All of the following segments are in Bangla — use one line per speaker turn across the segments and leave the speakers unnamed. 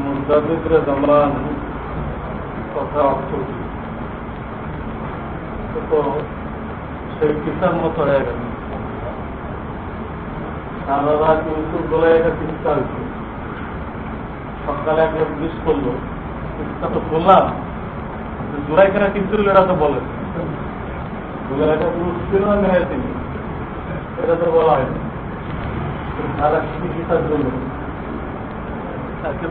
মুজাদ্দিদরে জামান কথা অর্থ কি? তো সেই কিসার মতো হয়ে গেল। সারা রাত ইউটিউব বলে এটা চিন্তা হয়েছে। সকালে একবার মিস করল। চিন্তা তো বললাম জোড়াই কেনা কিন্তু এটা তো বলে এটা তো বলা হয়নি। সারা কি কিসার জন্য তাকে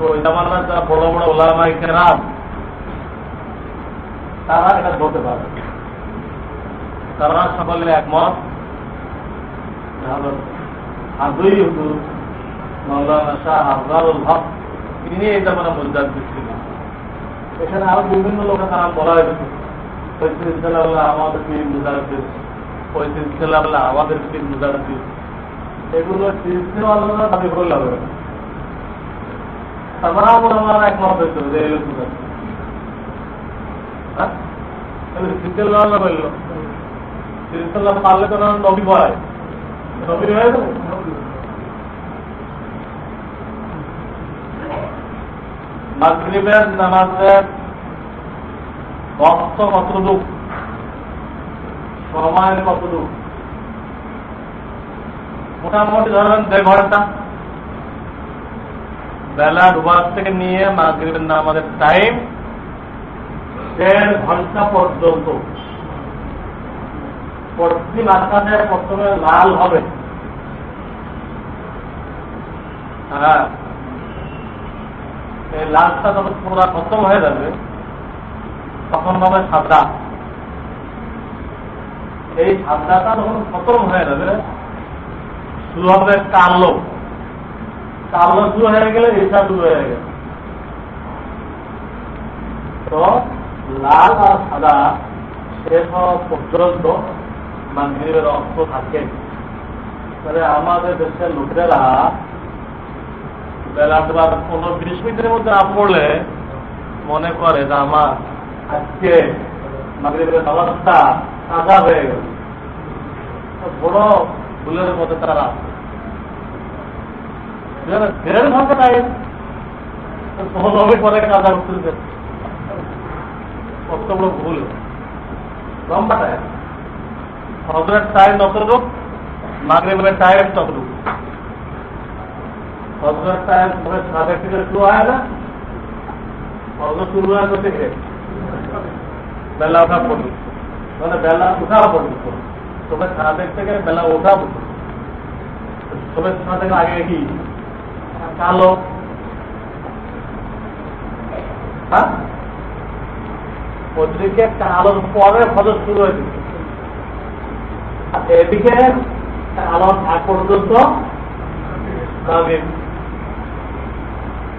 হয়। জামান তো বড় বড় ওলামাই কেরাম, তারা এটা বলতে পারে তারা সকলে একমত। আদুই হুজুর তিনি এই জামানা মুজাদ্দিদ ছিলেন এখানে আরও বিভিন্ন লোকের নাম বলা হয়েছে ওই সিলসিলা আমাদের পীর মুজাদ্দিদ ওই সিলসিলা আমাদের পীর মুজাদ্দিদ এগুলো সিলসিলা আল্লাহ দাবি করে লাগবে তারপরে আমার একমত পারলে তো নবী হয় নবী হয়ে যাবে। মাগরিবের নামাজের বক্ত কতটুক? সময় কতটুক? মোটামুটি ধরেন দেড় ঘণ্টা। বেলা ডুবার থেকে নিয়ে মাগরিবের নামাজের টাইম দেড় ঘণ্টা পর্যন্ত। পশ্চিম আকাশে প্রথমে লাল হবে। হ্যাঁ। এই লালটা যখন পুরো খতম হয়ে যাবে, তখন হবে সাদা এই সাদাটা যখন খতম হয়ে যাবে, শুরু হবে কালো। কালো শুরু হয়ে গেলে এইটা শুরু হয়ে গেল। তো লাল আর সাদা শেষ হওয়া পর্যন্ত মাগরীবের অর্থ থাকে। তাহলে আমাদের দেশের লোকেরা বেলা তোমার পনেরো বিশ মিনিটের মধ্যে না পড়লে মনে করে যে আমার আজকে নামাজটা কাজা হয়ে গেল। বড় ভুলের মধ্যে তারা দেড় ঘণ্টা টাইম পরে কাজা করতেছে কত বড় ভুল। লম্বা টাইম হজরের টাইম যতটুক মাগরীবের টাইম ততটুকু হজরের টাইম তবে সাড়ে থেকে হয় হয় বেলা ওঠা পর্যন্ত। মানে বেলা উঠা পর্যন্ত। তবে সাড়ে থেকে বেলা ওঠা পর্যন্ত। সাড়ে থেকে আগে কি? কালো। হ্যাঁ? ওদিকে কালোর পরে ফজর শুরু হয়েছে। এদিকে আলোর আগ পর্যন্ত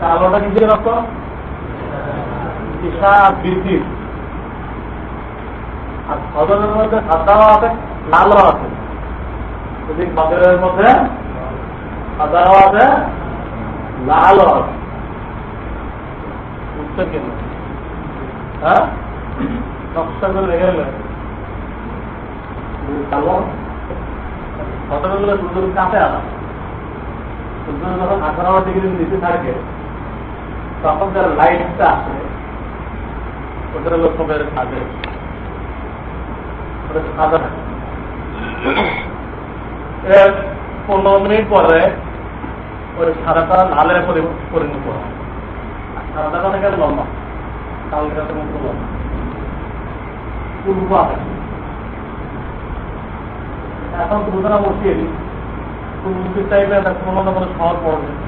কালোটা কি দিয়ে ঈশা আর সদরের মধ্যে সাদাও আছে, লালও আছে। যদি সদরের মধ্যে সাদাও আছে, লালও আছে। বুঝতে কেন হ্যাঁ? করে রেখে গেলেন কালো সদরগুলো কাছে আনা সুন্দর যখন আঠারো ডিগ্রি নিচে থাকে তখন যারা লাইটটা আসে ওদের সবের কাজে পনেরো মিনিট পরে ওই সাদাটা পরি- পরিণত হয় সাদাটা অনেক লম্বা লম্বা। এখন দুজনা বসিয়ে দিই। মুসির টাইপে একটা কোনো না কোনো শহর পড়বে।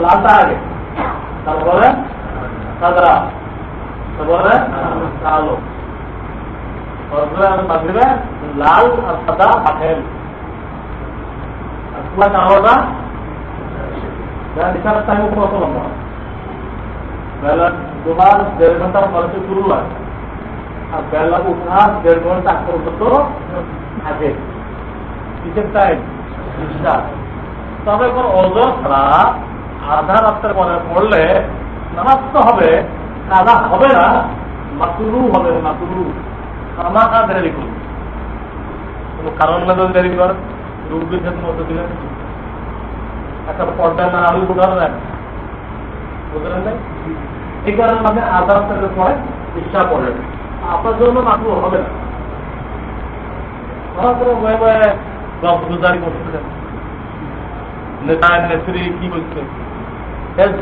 লালটা আগে। তারপরে সাদা, তারপরে কালো। তারপরে লাল আর সাদা পুরা লম্বা। বেলা দুবার দেড় ঘণ্টা খরচে শুরু তবে কোন অযথা আধা রাত্রের পরে পড়লে নামাজ তো হবে কাদা হবে না মাতুরু হবে মাতুরু আমাকা দেরি করুন। কোনো কারণ না যদি দেরি কর। বিচ্ছেদ মধ্যে দিলেন। একটা পর্দা না আলু যায় বুঝলেন নাই এই কারণে মানে আধা রাত্রের পরে ইচ্ছা পড়ে আপনার জন্য মাতু হবে না। নেতা, নেত্রী কি বলছে? দুইজন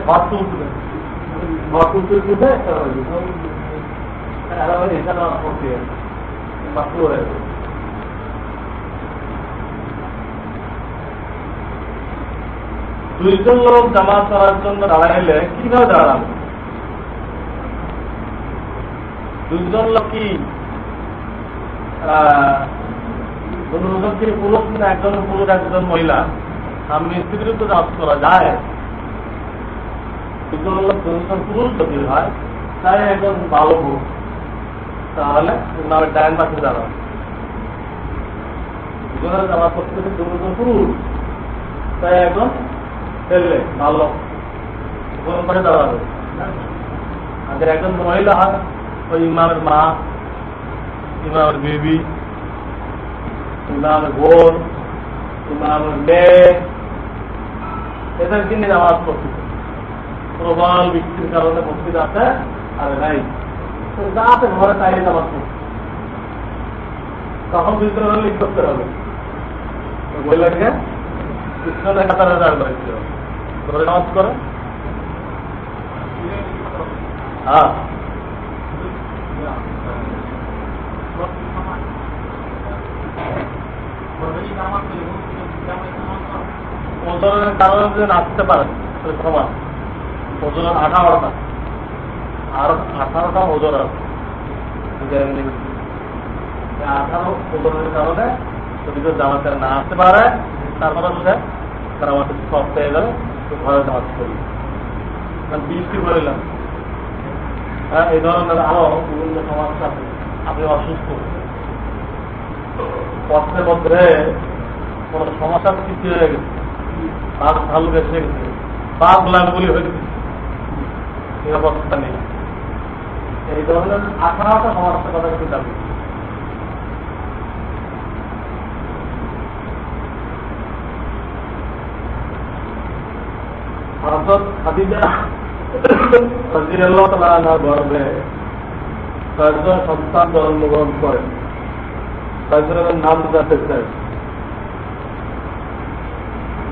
লোক জামাত করার জন্য দাঁড়াইলে কীভাবে দাঁড়াবে? দুইজন লোক কি দুজন পুরুষ একজন পুরুষ, একজন মহিলা? আমি স্ত্রীর তো জামাত করা যায়। দুজন লোক দুজন যদি হয় তাই একজন ভালো পুরুষ তাহলে নামে ডাইন পাশে দাঁড়াবে জামাত করতে দুজন পুরুষ তাই একজন ফেললে ভালো কোন পাশে দাঁড়াবে। আমাদের একজন মহিলা হয় ওই ইমামের মা, ইমামের বেবি, ইমামের বোন, ইমামের মেয়ে। এদেরকে নিয়ে নামাজ পড়তেছে প্রবল বৃষ্টির কারণে মসজিদ আছে, আর নাই। তো যা আছে ঘরে তাই নামাজ তখন ভিতরে লিখ করতে হবে। দাঁড় করেছিল তোমরা নামাজ হ্যাঁ। কারণে যদি নাচতে পারে, তাহলে ওজনের আঠারোটা। আর আঠারোটা ওজন আছে। আঠারো ওজনের কারণে যদি কেউ জামাতে না আসতে পারে তারপরে সে তারা আমাদের সব পেয়ে গেল তো ঘরে জামাত করি বৃষ্টি করিলাম হ্যাঁ এই ধরনের আরও বিভিন্ন সমস্যা আছে। আপনি অসুস্থ। পথের মধ্যে কোন সমস্যার সৃষ্টি হয়ে গেছে। বাঘ ভালুক এসে গেছে। বাঘ লাগুলি হয়ে গেছে। নিরাপত্তা নেই। এই ধরনের আঠারোটা সমস্যার কথা কিন্তু সন্তান জন্মগ্রহণ করেন। নাম জানতে চাই।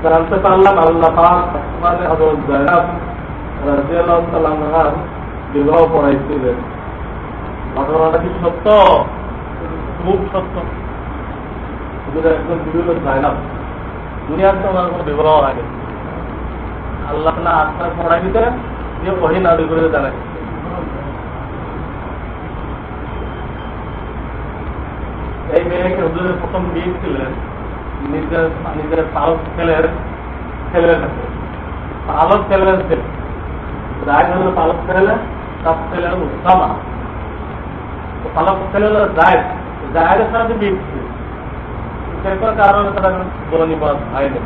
জানতে পারলাম আল্লাহ জায়নাব বিবাহ কি আল্লাহ না আত্মার পড়াই দিতে যে ওহি নাদি করে জানাই এই মেয়েকে হুজুরের প্রথম বিয়ে ছিলেন নিজের নিজের ছেলের ছেলের কাছে। ছেলের ছেলে রায় ছেলে, তার ছেলে হলো জায়দ জায়দের সাথে কারণে তারা হয়নি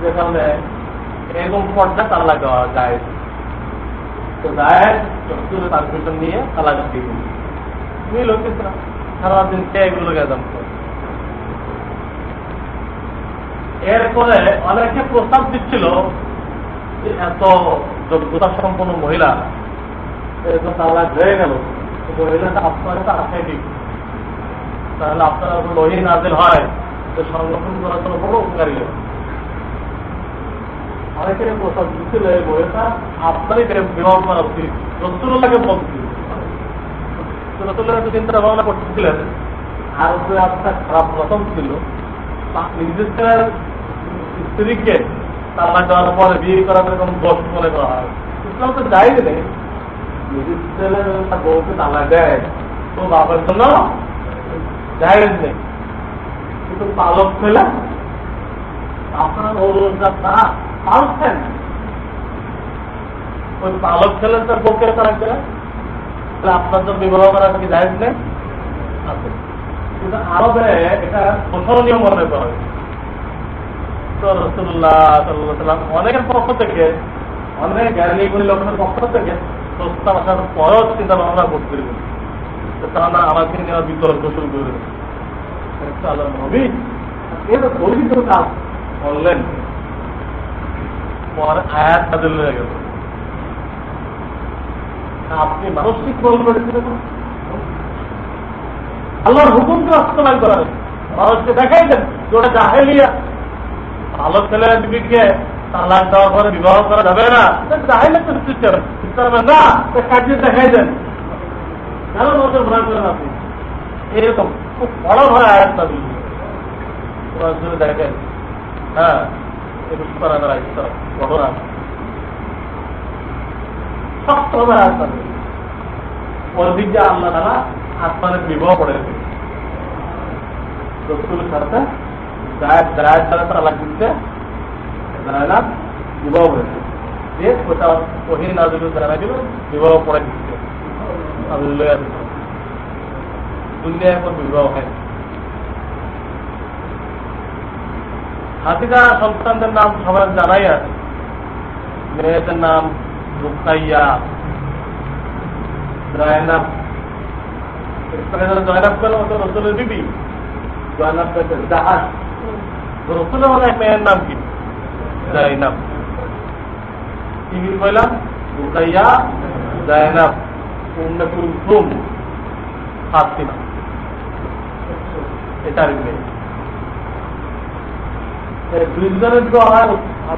যে কারণে এরকম পর্দা তালাক দেওয়া যায়। তো পারমিশন নিয়ে তালাক দিয়ে দিল কে এগুলো গেলাম এরপরে অনেকে প্রস্তাব দিচ্ছিল এত যোগ্যতা সম্পন্ন মহিলা এরকম হয়ে গেল। মহিলাটা আপনার তাহলে নাজেল হয়। তো সংরক্ষণ করার জন্য বড় উপকারী অনেকে প্রস্তাব দিচ্ছিল এই আপনারই বিবাহ করা উচিত। বলছি চিন্তা ভাবনা করতেছিলেন। আর যে আপনার খারাপ রকম ছিল। নিজের স্ত্রীকে তালাক দেওয়ার পরে বিয়ে করার এরকম দোষ মনে করা হয়। ইসলাম তো যাই নেই নিজের ছেলে বউকে তালাক দেয়, তো বাবার জন্য জায়েজ নেই কিন্তু পালক আপনার ওই পালক তার বউকে তালাক দেয়। তাহলে আপনার জন্য বিবাহ করা কি জায়েজ নেই কিন্তু আরবে এটা শোষণীয় মনে করা হয়। অনেকের পক্ষ থেকে অনেক লোকের পক্ষ থেকে প্রস্তাব আসার চিন্তা ভাবনা করছিলেন তারা বিতর্ক শুরু করে নবী কাজ বললেন পরে আয়াত হয়ে গেল। আপনি মানসিক বল করেছিলেন আল্লাহর হুকুমকে বাস্তবায়ন করা হয়েছে মানুষকে দেখাই দেন ওটা জাহেলিয়া। ভালো ছেলে বিবিকে তালাক দেওয়ার পরে বিবাহ করা যাবে না? জাহেলে তো সিস্টেম। না। কাজে দেখাই দেন। কেন নজর ভরা করেন আপনি? এরকম খুব বড় ভরা আয়াত না দেখেন। হ্যাঁ আল্লাহ আসমানের বিবাহ করে রসুলের দায়ের দায়ের দ্বারা তারা লাগ দিচ্ছে দায়েরাত বিবাহ হয়েছে যে ওটা ওহি নাজিল জানা গেল বিবাহ পড়ে দিচ্ছে। দুনিয়ায় এখন বিবাহ হয় হাতিকা সন্তানদের নাম সবার জানাই আছে। মেয়েদের নাম রুকাইয়া জয়নাব জয়নাব তো রসুলের বিবি। জাহাজ। রসুলের অনেক মেয়ের নাম কি? জয়নাব কি কি কইলাম রুকাইয়া জয়নাব উম্মে কুলসুম ফাতিমা। এটার মেয়ে। দুইজনের তো আমার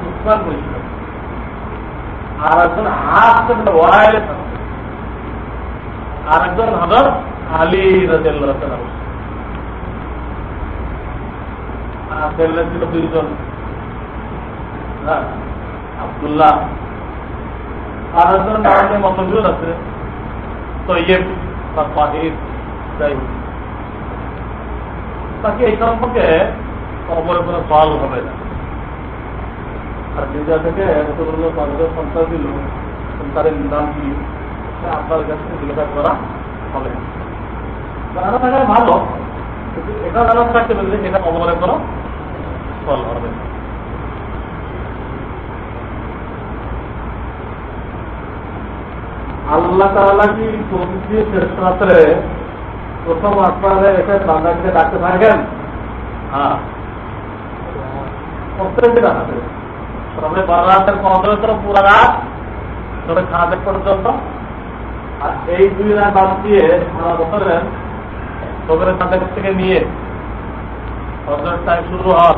উৎসাহ করেছিল আর একজন হাত ওয়াইল আর একজন হজর আলী রাজিয়াল্লাহ আর ছেলে দুইজন। হ্যাঁ, আবদুল্লাহ। আর একজন নামে মতজুদ আছে তৈয়ব বা যাই তাকে এই সম্পর্কে খবরের কোনো ফল হবে না। আর নিজা থেকে সন্তান দিল সন্তানের নাম কি আপনার কাছে জিজ্ঞাসা করা হবে। না ভালো। কিন্তু এটা জানা থাকতে পারলে এটা খবরের কোনো ফল হবে। আল্লাহ তাআলা কি প্রতিটি শেষ রাত্রে প্রথম আসমানে এসে বান্দাকে ডাকতে থাকেন? হ্যাঁ। প্রত্যেকদিন আসবে তবে বারাতের পনেরো তরফ পুরা রাত। তবে খাদের পর্যন্ত আর এই দুই রাত বাদ দিয়ে বছরের তবে তাদের থেকে নিয়ে। হজর টাইম শুরু হওয়ার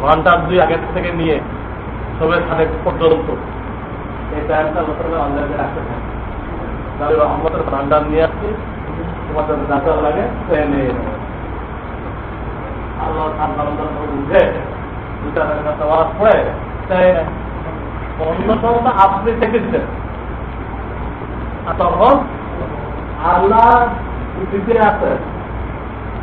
ঘণ্টার দুই আগের থেকে নিয়ে। তবে খাদের পর্যন্ত। এই টাইমটা বছরের অনলাইনে রাখতে থাকে তাহলে নিয়ে আসছি। তোমাদের লাগে আল্লাহ অন্য আপনি থেকেছেন আর তখন আল্লাহ আছে।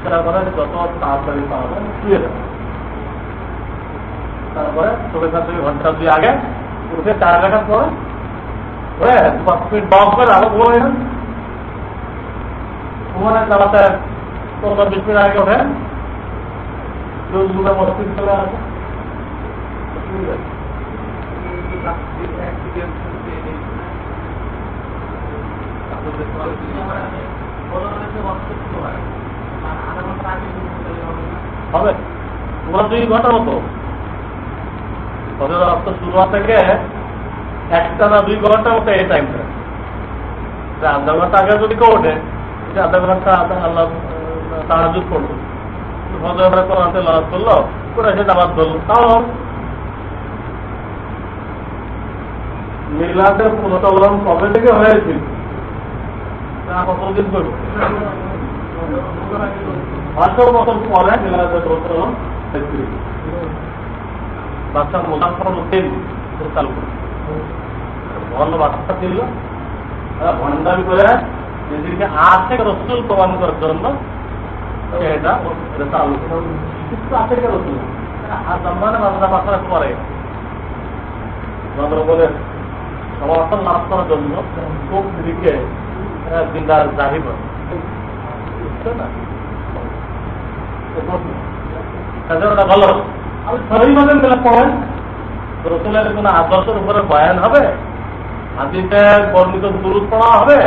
ইশারা করে যত তাড়াতাড়ি যায় শুয়ে যাবে তারপরে চব্বিশ থেকে ঘণ্টা দুই আগে। উঠে চার ঘণ্টা পরে হ্যাঁ চালাতে পনেরো বিশ মিনিট আগে ওঠেন। চলে আসে হবে? পুরো দুই ঘণ্টা মতো শুরু থেকে একটা না দুই ঘণ্টা এই টাইমটা আধা ঘণ্টা আগে যদি কেউ ওঠে আধা ঘণ্টা আল্লাহ করল। মিলাদের কবে থেকে হয়েছিল? তা কতদিন করব? পাঁচশো বছর পরে হয়েছিল বাচ্চা মুসাফর উদ্দিন চালু ভালো বাচ্চা ছিল। ভণ্ডামি করে নিজেকে আজ থেকে রসুল প্রমাণ করার জন্য এটা চালু কিন্তু আজ রসুল জাহিব ভালো আমি সবই বলেন গেলে পড়েন। রসুলের কোন আদর্শের উপরে বয়ান হবে? হাতিতে বর্ণিত দুরুদ পড়া হবে?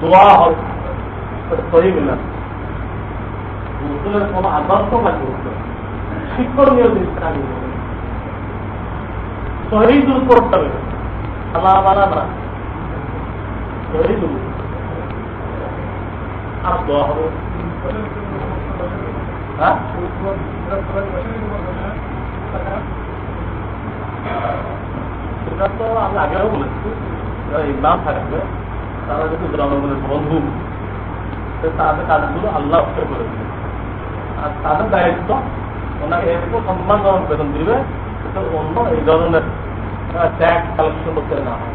দোয়া হবে? সহি মিলান রসুলের কোন আদর্শ লাগবে শিক্ষণীয় জিনিস লাগবে সহি দূর করতে হবে। আল্লাহ বালা সহি দূর আর দোয়া হবে হ্যাঁ সেটা তো আমি আগেও বলেছি ইমাম থাকবে তারা যদি জনগণের বন্ধু তাদের কাজগুলো আল্লাহ অক্ষর করেছে আর তাদের দায়িত্ব ওনাকে এরকম সম্মানজনক বেতন দিবে অন্য এই ধরনের ট্যাক্স কালেকশন করতে না হয়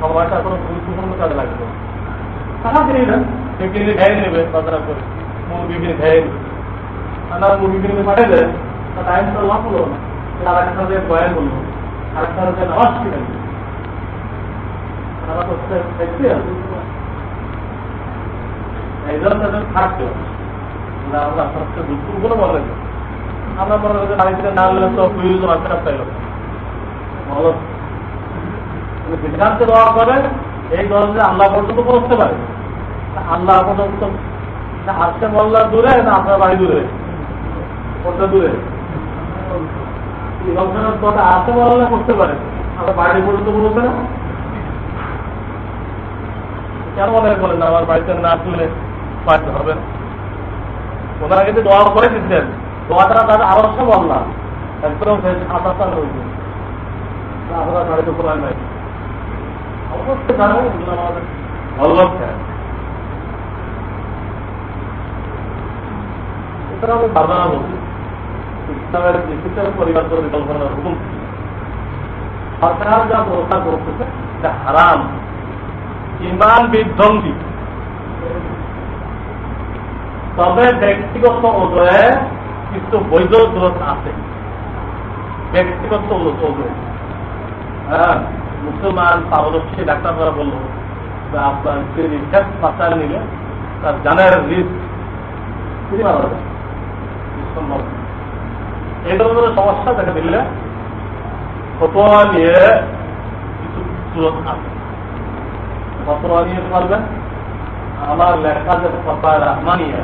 সময়টা কোনো গুরুত্বপূর্ণ কাজে লাগবে। টাকা কিনে দেন সে কিনে খেয়ে নেবে বাজারা করে। মুরগি কিনে খেয়ে নেবে আর মুরগি কিনে পাঠিয়ে দেন তার টাইম তো লাভ হলো না। তার একটা যে বয়ান বলল। আর একটা যে নামাজ কিনে তারা তো দেখতে এই জন্য তাদের থাকতে আমরা বলে মনে করি না গেলে তো প্রয়োজন আছে রাস্তায় ভালো সিদ্ধান্ত দেওয়া করে এই ধরনের আল্লাহ পর্যন্ত পৌঁছতে পারে। আল্লাহ পর্যন্ত আজকে মল্লা দূরে, না আপনার বাড়ি দূরে কোনটা দূরে। কথা আসতে মল্লা করতে পারে। আপনার বাড়ি পর্যন্ত পৌঁছে না কেন মনে করেন না, আমার বাড়িতে না আসলে পারতে হবে? ওনারা কিন্তু দোয়া করে দিচ্ছেন। দোয়াটা তাদের আদর্শ বললা একদম আদর্শ হয়েছে আপনার বাড়িতে কোরআন নাই। অবশ্যই জানো এগুলো আমাদের ভালো লাগছে সুতরাং আমি বারবার বলছি ইসলামের ডিজিটাল পরিবার করে বিকল্পনার হুকুম, সরকার যা ব্যবস্থা করতেছে, এটা হারাম। ইমান বিধ্বংসী। তবে ব্যক্তিগত ওজয়ে কিছু বৈধ দোষ আছে। ব্যক্তিগত ওজয়ে হ্যাঁ। মুসলমান পারদর্শী ডাক্তার দ্বারা বলল যে আপনার বাচ্চা নিলে তার জানার রিস্ক এই ধরনের সমস্যা দেখা দিলে ফটোয়া নিয়ে সুরত আছে পত্র নিয়ে পারবেন। আমার লেখা যে ফতোয়া রহমানিয়া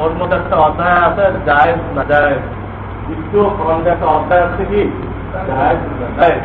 ওর মধ্যে একটা অধ্যায় আছে, জায়েজ না জায়েজ? দ্বিতীয় খন্ডে একটা অধ্যায় আছে কি? জায়েজ না জায়েজ।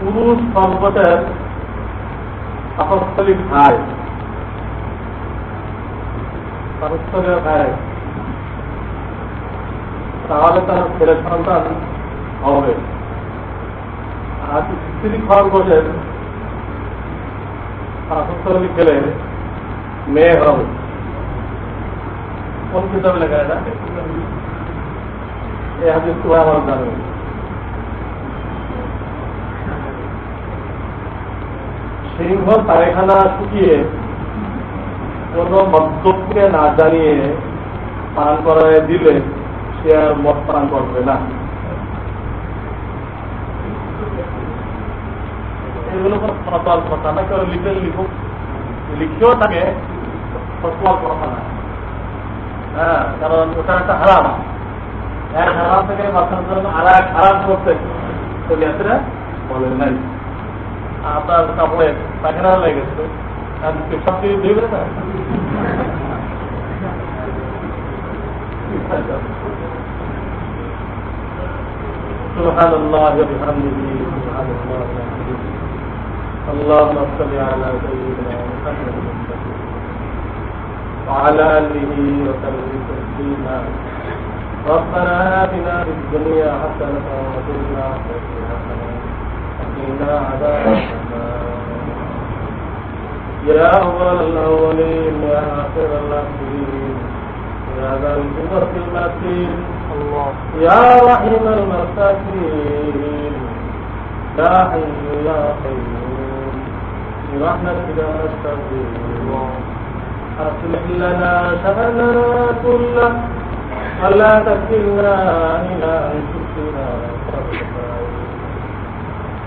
পুরুষ সম্পদের আপস্থলিক ভাই তাহলে তার ছেলে সন্তান হবে। আর স্ত্রী খরগোশের পারস্পরিক গেলে মেয়ে হবে। কোন কিতাবে লেখা এটা? এই হাদিস তো আমার জানে। সিংহ পায়খানা শুকিয়ে কোন মদ্যপকে না জানিয়ে পান করায় দিলে সে আর মদ পান করবে না। এগুলো কথা না কেউ লিখে লিখুক লিখেও থাকে ফতোয়ার কথা না হ্যাঁ কারণ ওটা একটা হারাম এক হারাম থেকে বাঁচানোর জন্য আর এক হারাম করতে বলে নাই। আপনার কাপড়ে পায়খানা লেগেছে আর সব কিছু ধুইবে না سبحان الله وبحمده سبحان الله وبحمده اللهم صل على سيدنا محمد وعلى اله وسلم تسليما ربنا آتنا في الدنيا حسنة وفي الآخرة حسنة وقنا عذاب يا أول الأولين يا آخر الآخرين يا ذا القوة المتين يا رحيم المساكين يا حي يا قيوم برحمتك نستغيث أصلح لنا شأننا كله ولا تكلنا إلى أنفسنا